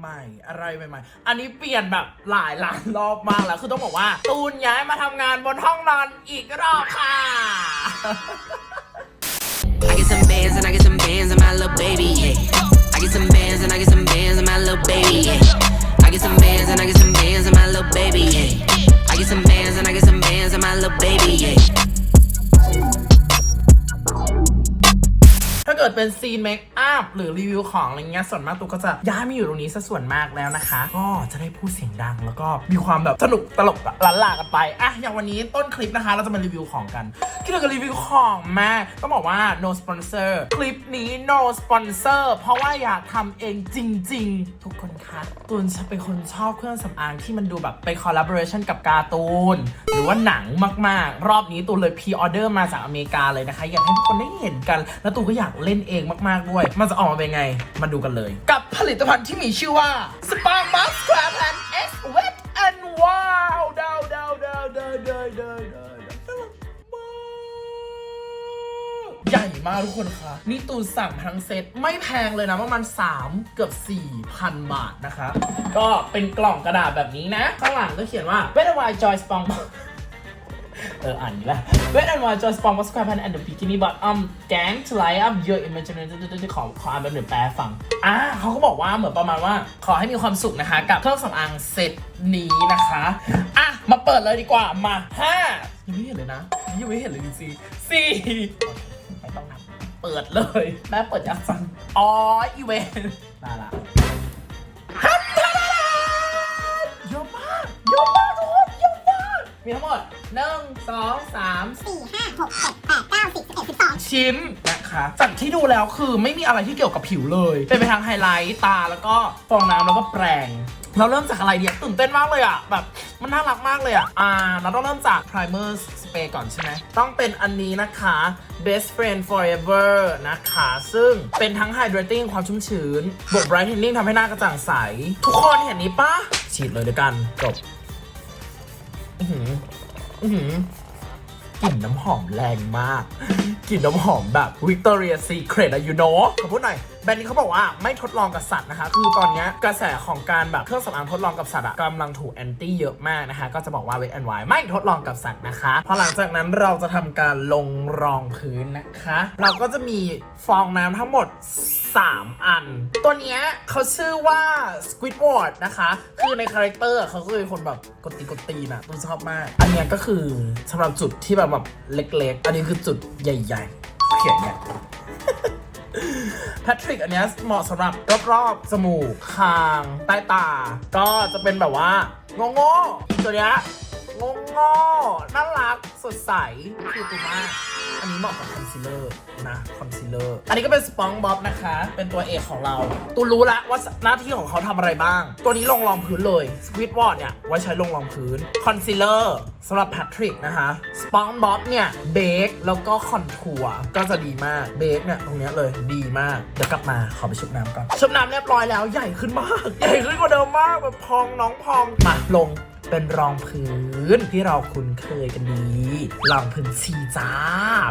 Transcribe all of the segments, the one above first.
ใหม่อะไรใหม่ๆ อันนี้เปลี่ยนแบบหลายล้านรอบมากแล้ว คือต้องบอกว่า ตูนย้ายมาทำงานบนห้องนอนอีกรอบค่ะ I get some bands and I get some bands and my little baby, yeah. I get some bands and I get some bands and my little baby, yeah. I get some bands and I get some bands and my little baby, yeah. I get some bands and I get some bands and my little baby, yeah. เกิดเป็นซีนเมคอัพหรือรีวิวของอะไรเงี้ยส่วนมากตูก็จะย้ายมาอยู่ตรงนี้ซะส่วนมากแล้วนะคะ ก็จะได้พูดเสียงดังแล้วก็มีความแบบสนุกตลกหลันหลากันไปอะอย่างวันนี้ต้นคลิปนะคะ เราจะมารีวิวของกันที่เราจะรีวิวของมาต้องบอกว่า no sponsor คลิปนี้ no sponsor เพราะว่าอยากทำเองจริง ๆ ทุกคนคะตูนจะเป็นคนชอบเครื่องสำอางที่มันดูแบบไป collaboration กับการ์ตูน หรือว่าหนังมากๆ รอบนี้ตูนเลยพ r ออเดอร์มาจากอเมริกาเลยนะคะ อยากให้ทุกคนได้เห็นกัน แล้วตูนก็อยากเล่นเองมากๆด้วย มันจะออกมาเป็นไง มาดูกันเลย กับผลิตภัณฑ์ที่มีชื่อว่า Spark Mask Square Pan X Wet and Wow ดาวดาวดาวดาวดาวดาวดาวใหญ่มากทุกคนคะนี่ตูนสั่งทั้งเซตไม่แพงเลยนะประมาณ3 เกือบ 4,000 บาทนะคะ ก็เป็นกล่องกระดาษแบบนี้นะ ข้างหลังก็เขียนว่า w e t n Wild Joy Spong เอออ่านนี้แหละ Wet and Wild Joy Spong Square Pan and the Bikini Bottom Gang to light up your imagination ขอขออ่านแบบหนึ่งแปลฟังอ่าเขาก็บอกว่าเหมือนประมาณว่า ขอให้มีความสุขนะคะ กับเครื่องสำอางเซตนี้นะคะ อะ มาเปิดเลยดีกว่ามาห้ายังไม่เห็นเลยนะยังไม่เห็นเลยจริงๆสี่โอเคไม่ต้องนับเปิดเลยแม่เปิดยักษ์ฟังอ๋ออีเวนต์มาละฮัททาดาเยอะมากเยอะมากทุกคนเยอะมากมีทั้งหมด หนึ่งสองสามสี่ห้าหกเจ็ดแปดเก้าสิบสิบเอ็ดสิบสองชิ้นนะคะจากที่ดูแล้วคือไม่มีอะไรที่เกี่ยวกับผิวเลย เป็นไปทางไฮไลท์ตาแล้วก็ฟองน้ำแล้วก็แปรงเราเริ่มจากอะไรดีอะตื่นเต้นมากเลยอะแบบมันน่ารักมากเลยอะอ่า เราต้องเริ่มจาก primer spray ก่อนใช่ไหม ต้องเป็นอันนี้นะคะ best friend forever นะคะ ซึ่งเป็นทั้ง hydrating ความชุ่มชื้น บวก brightening ทำให้หน้ากระจ่างใส ทุกคนเห็นนี้ปะฉีดเลยด้วยกัน จบ อือหือหือกลิ่นน้ำหอมแรงมาก กลิ่นน้ำหอมแบบ Victoria Secret อะยูโนขอพูดหน่อยแบรนด์นี้เขาบอกว่าไม่ทดลองกับสัตว์นะคะ คือตอนนี้กระแสของการแบบเครื่องสำอางทดลองกับสัตว์กำลังถูกแอนตี้เยอะมากนะคะ ก็จะบอกว่าเวทแอนไวไม่ทดลองกับสัตว์นะคะพอหลังจากนั้นเราจะทำการลงรองพื้นนะคะ เราก็จะมีฟองน้ำทั้งหมด 3 อัน ตัวนี้เขาชื่อว่า Squidward นะคะ คือในคาแรคเตอร์เขาก็เป็นคนแบบกดตีกดตีนะตูนชอบมาก อันนี้ก็คือสำหรับจุดที่แบบแบบเล็กๆ อันนี้คือจุดใหญ่ ๆ เขียนเนี่ย แพทริกอันนี้เหมาะสำหรับรอบๆจมูกคาง ใต้ตา ก็จะเป็นแบบว่า โง่ๆตัวเนี้ย โง่น่ารักสดใสคือตัวมาก อันนี้เหมาะกับคอนซีลเลอร์นะคอนซีลเลอร์อันนี้ก็เป็นสปองบ๊อบนะคะ เป็นตัวเอกของเรา ตูรู้ละว่าหน้าที่ของเขาทำอะไรบ้าง ตัวนี้ลงรองพื้นเลยสควิตวอร์ดเนี่ยไว้ใช้ลงรองพื้นคอนซีลเลอร์สำหรับแพทริกนะคะสปองบ๊อบเนี่ยเบคแล้วก็คอนทัวร์ก็จะดีมากเบคเนี่ยตรงเนี้ยเลยดีมากเดี๋ยวกลับมาขอไปชุบน้ำก่อนชุบน้ำเรียบร้อยแล้วใหญ่ขึ้นมาก ใหญ่ขึ้นกว่าเดิมมากแบบพองน้องพองมาลง เป็นรองพื้นที่เราคุ้นเคยกันดี รองพื้นชีจ้า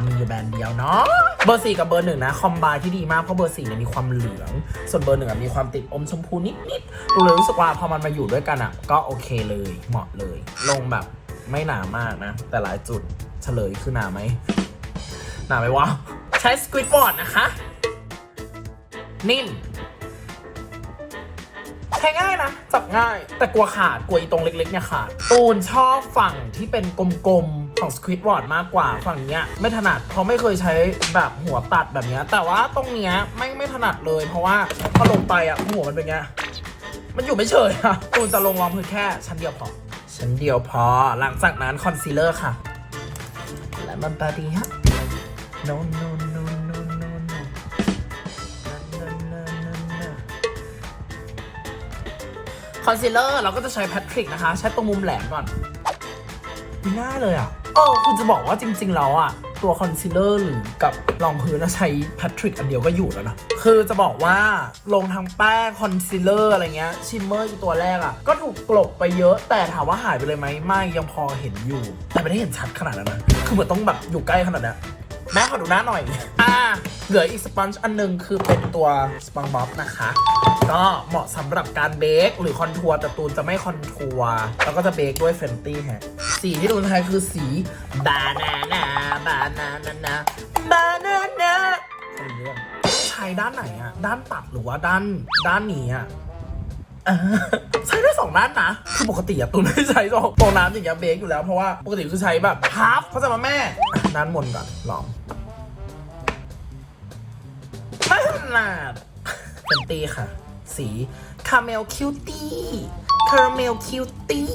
มีอยู่แบรนด์เดียวเนาะ เบอร์สี่กับเบอร์หนึ่งนะคอมบายที่ดีมากเพราะเบอร์สี่เนี่ยมีความเหลือง ส่วนเบอร์หนึ่งมีความติดอมชมพูนิดๆตัวเลยรู้สึกว่าพอมันมาอยู่ด้วยกันอะก็โอเคเลยเหมาะเลย ลงแบบไม่หนามากนะ แต่หลายจุดเฉลยคือหนาไหมหนาไหมวะใช้สควิตบอร์ดนะคะนิ่ม ใช้ง่ายนะ จับง่าย แต่กลัวขาด กลัวอีตรงเล็กๆเนี่ยขาดตูนชอบฝั่งที่เป็นกลมๆ ของ Squidward มากกว่าฝั่งเนี้ยไม่ถนัดเพราะไม่เคยใช้แบบหัวตัดแบบเนี้ยแต่ว่าตรงเนี้ยไม่ไม่ถนัดเลย เพราะว่าพอลงไปอะหัวมันเป็นไงมันอยู่ไม่เฉยอะตูนจะลงรองพื้นแค่ชั้นเดียวพอชั้นเดียวพอหลังจากนั้นคอนซีลเลอร์ค่ะ และมันบาดีฮะ no no no no อนซีลเลอร์เราก็จะใช้แพทริกนะคะ ใช้ตรงมุมแหลมก่อนไม่ง่ายเลยอะเออคุณจะบอกว่าจริง ๆ แล้วอะ ตัวคอนซีลเลอร์หรือกับรองพื้นนะใช้แพทริกอันเดียวก็อยู่แล้วนะ คือจะบอกว่าลงทั้งแป้งคอนซีลเลอร์อะไรเงี้ยชิมเมอร์อีตัวแรกอะ ก็ถูกกลบไปเยอะ แต่ถามว่าหายไปเลยไหมไม่ยังพอเห็นอยู่ แต่ไม่ได้เห็นชัดขนาดนั้นนะคือเหมือนต้องแบบอยู่ใกล้ขนาดนั้น แม่ขอดูหน้าหน่อย อ่า เหลืออีกสปอนจ์อันหนึงคือเป็นตัวสปองบ๊อบนะคะ ก็เหมาะสำหรับการเบคหรือคอนทัวร์แต่ตูนจะไม่คอนทัวร์แล้วก็จะเบคด้วยเฟนตี้ฮะ สีที่ตูนใช้คือสีบานานาบานานานาบานานาใช้ด้านไหนอะด้านตัดหรือว่าด้านด้านนี้อะอ่า ใช้ได้สองด้านนะคือปกติอะตูนไม่ใช้ตรงตรงน้ำอย่างเงี้ยเบรกอยู่แล้วเพราะว่าปกติคือใช้แบบพับเขาใจะมาแม่อะด้านบนก่อนลองไม่ถนัดเป็นตีค่ะ สีคาเมลคิวตี้คาราเมลคิวตี้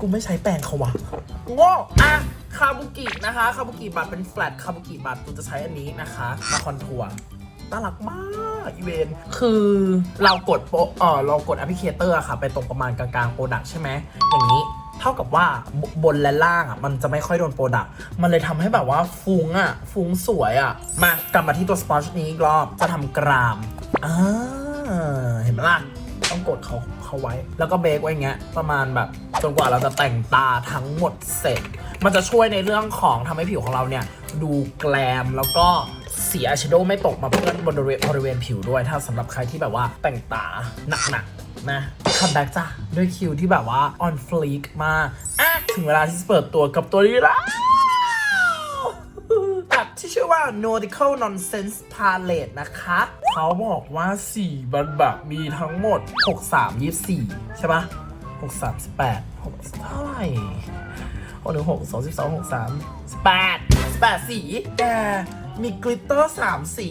กูไม่ใช้แปรงเขาวะโง่อะคาบุกินะคะ คาบุกิบัตรเป็นแฟลตคาบุกิบัตรตูนจะใช้อันนี้นะคะ มาคอนทัวร์ น่ารักมากอีเวนต์คือเรากดโปเออเรากดแอปพลิเคเตอร์อะค่ะ ไปตรงประมาณกลางๆโปรดักใช่ไหมอย่างนี้เท่ากับว่าบบนและล่างอะมันจะไม่ค่อยโดนโปรดักมันเลยทำให้แบบว่าฟุ้งอะ ฟุ้งสวยอะ มากลับมาที่ตัวสปอนจ์นี้อีกรอบจะทำกรามอ่าเห็นไหมล่ะต้องกดเขาเขาไว้ แล้วก็เบรกไว่งเงี้ยประมาณแบบจนกว่าเราจะแต่งตาทั้งหมดเสร็จ มันจะช่วยในเรื่องของทำให้ผิวของเราเนี่ย ดูแกลมแล้วก็ สีอายแชโดว์ไม่ตกมาเพื่อนบริเวณบริเวณผิวด้วย ถ้าสำหรับใครที่แบบว่าแต่งตาหนักๆนะคัมแบ็กจ้ะด้วยคิวที่แบบว่า on fleek มากอะถึงเวลาที่จะเปิดตัวกับตัวนี้แล้วแบบที่ชื่อว่า Nautical Nonsense Palette นะคะเขาบอกว่าสีมันแบบมีทั้งหมด 6 3 24 ใช่ปะ6 3 18 6เท่าไหร่หกหนึ่งหกสองสิบสองหกสามสิบแปดสิบแปดสีแก มีกลิตเตอร์ 3 สี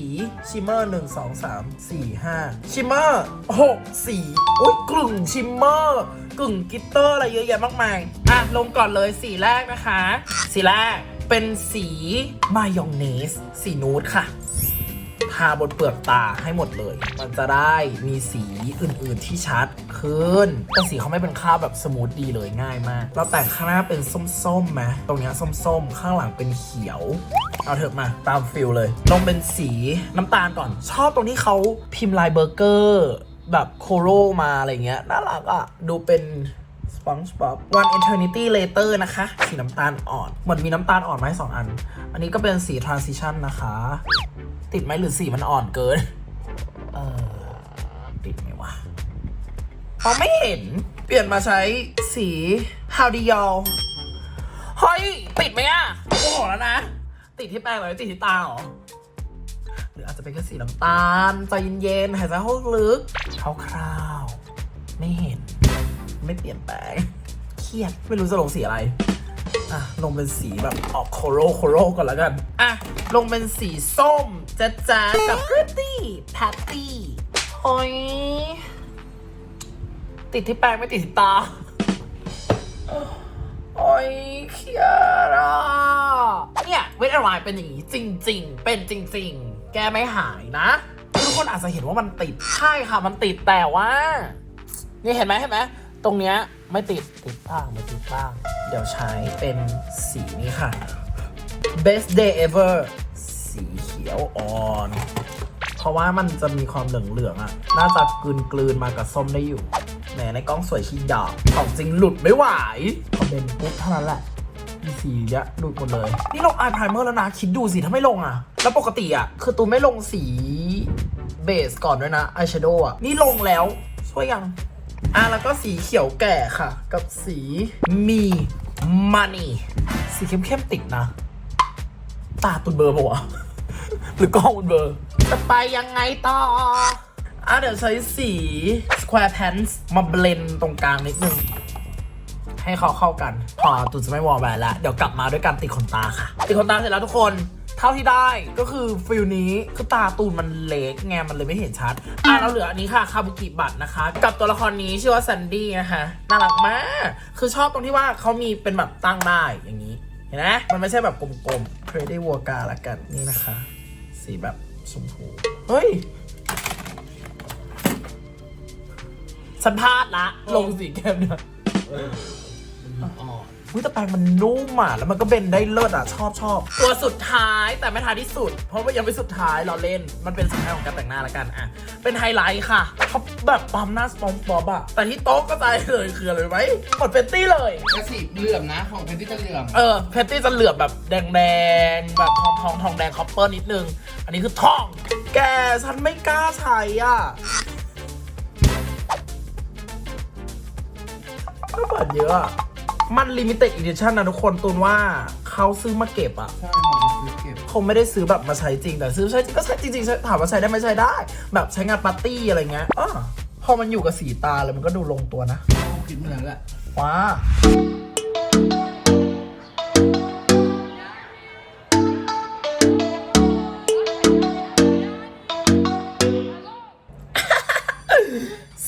ชิมเมอร์ 1 2 3 4 5 ชิมเมอร์ 6 สีโอ้ยกลุ่มชิมเมอร์กลุ่มกลิตเตอร์อะไรเยอะแยะมากมาย อะ ลงก่อนเลยสีแรกนะคะ สีแรกเป็นสีมายองเนส สีนูดค่ะ ทาบนเปลือกตาให้หมดเลย มันจะได้มีสีอื่นๆที่ชัดขึ้นแต่สีเขาไม่เป็นคราบแบบสมูทดีเลยง่ายมาก เราแต่งข้างหน้าเป็นส้มๆไหมตรงนี้ส้มๆ ข้างหลังเป็นเขียว เอาเถอะมาตามฟิลเลยลงเป็นสีน้ำตาลก่อน ชอบตรงที่เขาพิมพ์ลายเบอร์เกอร์แบบโคโรมาอะไรเงี้ยน่ารักอะ ดูเป็น SpongeBob One Eternity Later นะคะ สีน้ำตาลอ่อนเหมือนมีน้ำตาลอ่อนมาให้สองอัน อันนี้ก็เป็นสี Transition นะคะ ติดไหมหรือสีมันอ่อนเกิน เออ ติดไหมวะมองไม่เห็น เปลี่ยนมาใช้สี How d y o เฮ้ย ติดไหมอะโอ้โหแล้วนะ ติดที่แป้งเลยติดที่ตาหรอ หรืออาจจะเป็นแค่สีน้ำตาลใจเย็นๆหายใจเข้าลึกคร่าวๆไม่เห็น ไม่เปลี่ยนแปลง เครียด ไม่รู้จะลงสีอะไร อะลงเป็นสีแบบออกโคโรโคโรก่อนแล้วกัน อะ ลงเป็นสีส้มจ๊ะจ๊ะกับพริตตี้แพตตี้โอ้ยติดที่แปรงไม่ติดที่ตา โอ้ยเครียดอะเนี่ยเวทอะไรเป็นอย่างนี้จริง ๆ เป็นจริง ๆ แกไม่หายนะ ทุกคนอาจจะเห็นว่ามันติด ใช่ค่ะมันติดแต่ว่า นี่เห็นไหมเห็นไหม ตรงเนี้ยไม่ติดติดบ้างไม่ติดบ้าง เดี๋ยวใช้เป็นสีนี้ค่ะ best day ever สีเขียวอ่อน เพราะว่ามันจะมีความเหลืองๆอะ น่าจะกลืนกลืนๆมากับส้มได้อยู่แหมในกล้องสวยชีดอกของจริงหลุดไม่ไหวพอเป็นปุ๊บเท่านั้นแหละมีสีเยอะหลุดหมดเลย นี่ลงอายไพรเมอร์แล้วนะ คิดดูสิถ้าไม่ลงอะ แล้วปกติอะ คือตูไม่ลงสีเบสก่อนด้วยนะอายแชโดว์อะ นี่ลงแล้วช่วยยัง อะแล้วก็สีเขียวแก่ค่ะ กับสีมีมันนี่สีเข้มๆติดนะ ตาตุนเบอร์ปะวะหรือกล้องมันเบอร์ จะไปยังไงต่ออะเดี๋ยวใช้สี square pants มาเบลนตรงกลางนิดนึง ให้เขาเข้ากัน พอตูจะไม่วอลแวร์แล้ว เดี๋ยวกลับมาด้วยการติดขนตาค่ะ ติดขนตาเสร็จแล้วทุกคน เท่าที่ได้ก็คือฟิลนี้คือตาตูนมันเล็กไงมันเลยไม่เห็นชัด อะเราเหลืออันนี้ค่ะคาบุกิบัตนะคะ กับตัวละครนี้ชื่อว่าซันดี้นะคะน่ารักมาก คือชอบตรงที่ว่าเขามีเป็นแบบตั้งได้อย่างนี้เห็นไหมมันไม่ใช่แบบกลมๆ Pretty w o r k a ละกันนี่นะคะ สีแบบชมพูเฮ้ยฉันพลาดละ ลงสีแก้มเนี่ย อ่อนอุ๊ยแต่แปรงมันนุ่มอะแล้วมันก็เบนได้เลิศอะชอบชอบตัวสุดท้ายแต่ไม่ท้ายที่สุด เพราะว่ายังไม่สุดท้ายเราเล่นมันเป็นสุดท้ายของการแต่งหน้าละกันอะเป็นไฮไลท์ค่ะเขาแบบปั๊มหน้าสปองป๊อบอะแต่ที่โต๊ะก็ตายเลยคืออะไรไหมหมดเฟนตี้เลยกระสีเหลื่อมนะของเพนที่จะเหลื่อมเออเพตตี้จะเหลือบแบบแดงๆแบบทองทองทองแดงคอปเปอร์นิดนึง อันนี้คือทอง แกฉันไม่กล้าใช้อะก็เปิดเยอะอะ มันลิมิเต็ดอีดิชั่นนะทุกคนตูนว่าเขาซื้อมาเก็บอะใช่ของซื้อเก็บคงไม่ได้ซื้อแบบมาใช้จริงแต่ซื้อใช้จริงก็ใช้จริงๆใช้ถามว่าใช้ได้ไหม่ใช้ได้ แบบใช้งานปาร์ตี้อะไรเงี้ยอาพอมันอยู่กับสีตาเลยมันก็ดูลงตัวนะเขาคิดเหมือนแหละว้า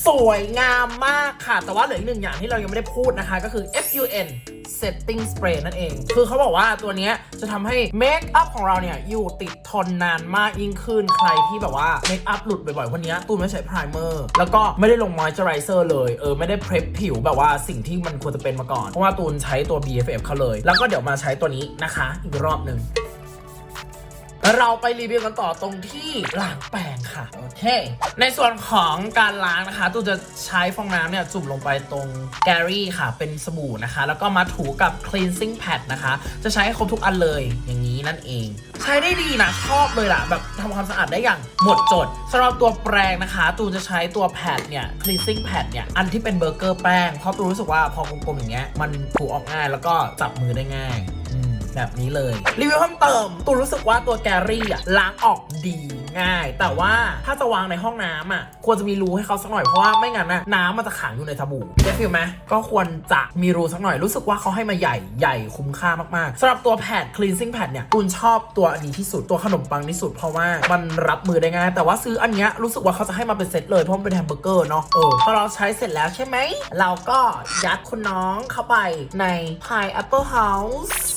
สวยงามมากค่ะ แต่ว่าเหลืออีกหนึ่งอย่างที่เรายังไม่ได้พูดนะคะ ก็คือ FUN setting spray นั่นเอง คือเขาบอกว่าตัวนี้จะทำให้เมคอัพของเราเนี่ย อยู่ติดทนนานมากยิ่งขึ้น ใครที่แบบว่าเมคอัพหลุดบ่อยๆวันนี้ตูนไม่ใช้พรายเมอร์ แล้วก็ไม่ได้ลงมอยเจอไรเซอร์เลย เออ ไม่ได้เพร p ผิวแบบว่าสิ่งที่มันควรจะเป็นมาก่อน เพราะว่าตูนใช้ตัว BFF เขาเลย แล้วก็เดี๋ยวมาใช้ตัวนี้นะคะ อีกรอบหนึ่ง เราไปรีวิวกันต่อตรงที่ล้างแปรงค่ะ โอเค ในส่วนของการล้างนะคะตูจะใช้ฟองน้ำเนี่ยจุ่มลงไปตรงแกรี่ค่ะ เป็นสบู่นะคะ แล้วก็มาถูกับ cleansing pad นะคะ จะใช้ให้ครบทุกอันเลยอย่างนี้นั่นเอง ใช้ได้ดีนะ ชอบเลยล่ะ แบบทำความสะอาดได้อย่างหมดจดสำหรับตัวแปรงนะคะ ตูจะใช้ตัวแพดเนี่ย cleansing pad เนี่ย อันที่เป็นเบอร์เกอร์แป้งเพราะตูรู้สึกว่าพอกลมๆอย่างเงี้ยมันถูออกง่ายแล้วก็จับมือได้ง่าย แบบนี้เลย รีวิวเพิ่มเติม ตูรู้สึกว่าตัวแกรี่อะล้างออกดีง่าย แต่ว่าถ้าจะวางในห้องน้ำอะควรจะมีรูให้เขาสักหน่อย เพราะว่าไม่งั้นน่ะน้ำมันจะขังอยู่ในสบู่ได้ฟิลไหมก็ควรจะมีรูสักหน่อยรู้สึกว่าเขาให้มาใหญ่ใหญ่คุ้มค่ามากๆสำหรับตัวแพด cleansing pad เนี่ยตูนชอบตัวอันนี้ที่สุดตัวขนมปังที่สุดเพราะว่ามันรับมือได้ง่าย แต่ว่าซื้ออันเนี้ยรู้สึกว่าเขาจะให้มาเป็นเซตเลยเพราะมันเป็นแฮมเบอร์เกอร์เนาะเออพอเราใช้เสร็จแล้วใช่ไหมเราก็ยัดคุณน้องเข้าไปใน Pineapple House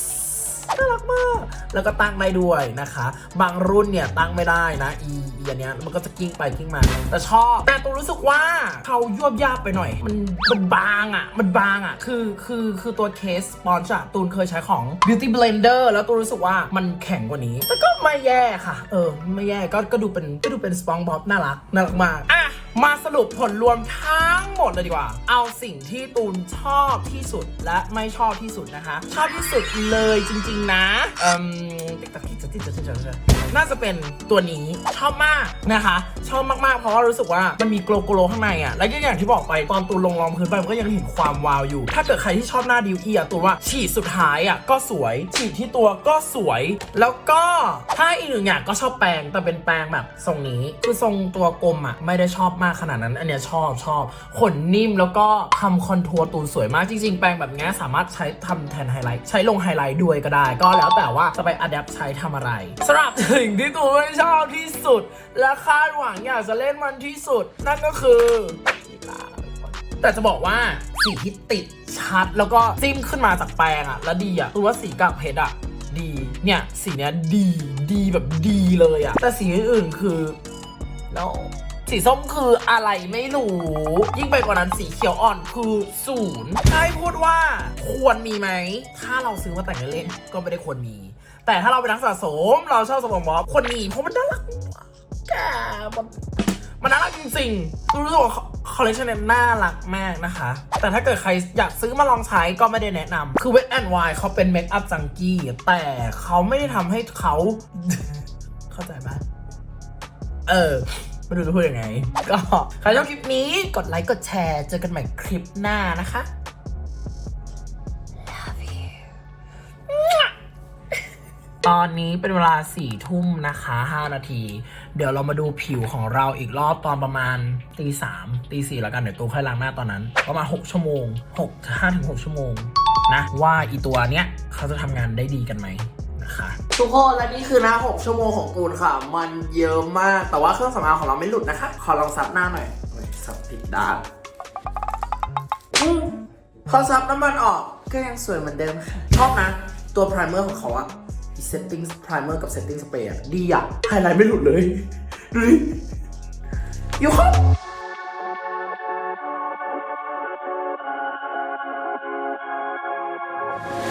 น่ารักมาก แล้วก็ตั้งได้ด้วยนะคะ บางรุ่นเนี่ยตั้งไม่ได้นะอีอีอันเนี้ยมันก็จะกิ้งไปกิ้งมา แต่ชอบ แต่ตัวรู้สึกว่าเขายวบยาบไปหน่อย มันมันบางอะ มันบางอะ คือคือคือตัวเคสสปอนจ์อะตูนเคยใช้ของ Beauty Blender แล้วตูนรู้สึกว่ามันแข็งกว่านี้ แต่ก็ไม่แย่ค่ะ เออ ไม่แย่ก็ก็ดูเป็นก็ดูเป็นสปองบ๊อบน่ารักน่ารักมากอะ มาสรุปผลรวมทั้งหมดเลยดีกว่า เอาสิ่งที่ตูนชอบที่สุดและไม่ชอบที่สุดนะคะ ชอบที่สุดเลยจริง ๆ นะ เอ่มติ๊กตักติ๊กตักติ๊กตักติ๊กตักติ๊กตักน่าจะเป็นตัวนี้ชอบมากนะคะ ชอบมากๆ เพราะว่ารู้สึกว่ามันมีโกลโกโลข้างในอะและอย่างที่บอกไปตอนตูนลงรองพื้นไปมันก็ยังเห็นความวาวอยู่ ถ้าเกิดใครที่ชอบหน้าดิวอี้อะตูนว่าฉีดสุดท้ายอะก็สวย ฉีดที่ตัวก็สวย แล้วก็ถ้าอีกหนึ่งอย่างก็ชอบแปรงแต่เป็นแปรงแบบทรงนี้คือทรงตัวกลมอะไม่ได้ชอบมากขนาดนั้น อันเนี้ยชอบชอบขนนิ่มแล้วก็ทำคอนทัวร์ตูนสวยมากจริง ๆ แปรงแบบนี้สามารถใช้ทำแทนไฮไลท์ใช้ลงไฮไลท์ด้วยก็ได้ ก็แล้วแต่ว่าจะไปอัดแอปใช้ทำอะไรสำหรับสิ่งที่ตูนไม่ชอบที่สุด และคาดหวังอยากจะเล่นมันที่สุด นั่นก็คือแต่จะบอกว่าสีที่ติดชัดแล้วก็จิ้มขึ้นมาจากแปรงอะแล้วดีอะตัวว่าสีกากเพชรอะดี เนี่ยสีเนี้ยดีดีแบบดีเลยอะแต่สีอื่นคือแล้วสีส้มคืออะไรไม่รู้ ยิ่งไปกว่านั้นสีเขียวอ่อนคือศูนย์ให้พูดว่าควรมีไหม ถ้าเราซื้อมาแต่งเล่นก็ไม่ได้ควรมี แต่ถ้าเราเป็นนักสะสมเราชอบสมองบอควรมีเพราะมันน่ารักแกมันมันน่ารักจริงๆรู้สึกว่าคอลเลคชันนี่ยน่ารักมากนะคะ แต่ถ้าเกิดใครอยากซื้อมาลองใช้ก็ไม่ได้แนะนำคือเวทแอนด์ไวเขาเป็นเมคอัพจังกี้ แต่เขาไม่ได้ทำให้เขา เข้าใจปะเออไม่รู้จะพูดยังไง ก็ใครชอบคลิปนี้กดไลค์กดแชร์ เจอกันใหม่คลิปหน้านะคะ อนนี้เป็นเวลาสี่ทุ่มนะคะห้านาที เดี๋ยวเรามาดูผิวของเราอีกรอบตอนประมาณตีสามตีสี่แล้วกันเดี๋ยวตูค่อยล้างหน้าตอนนั้น ประมาณ6ชั่วโมง6 5ถึง6ชั่วโมงนะว่าอีตัวเนี้ยเขาจะทำงานได้ดีกันไหมนะคะทุกคนและนี่คือหน้า 6 ชั่วโมงของกูนค่ะ มันเยอะมาก แต่ว่าเครื่องสำอางของเราไม่หลุดนะคะ ขอลองซับหน้าหน่อยซับผิดด้านอืมพอซับน้ำมันออกก็ยังสวยเหมือนเดิมค่ะ ชอบนะ ตัวไพรเมอร์ของเขาอะ setting primer กับเซตติ้งสเปรย์ดีอะไฮไลท์ไม่หลุดเลยดูดิอยู่ครับ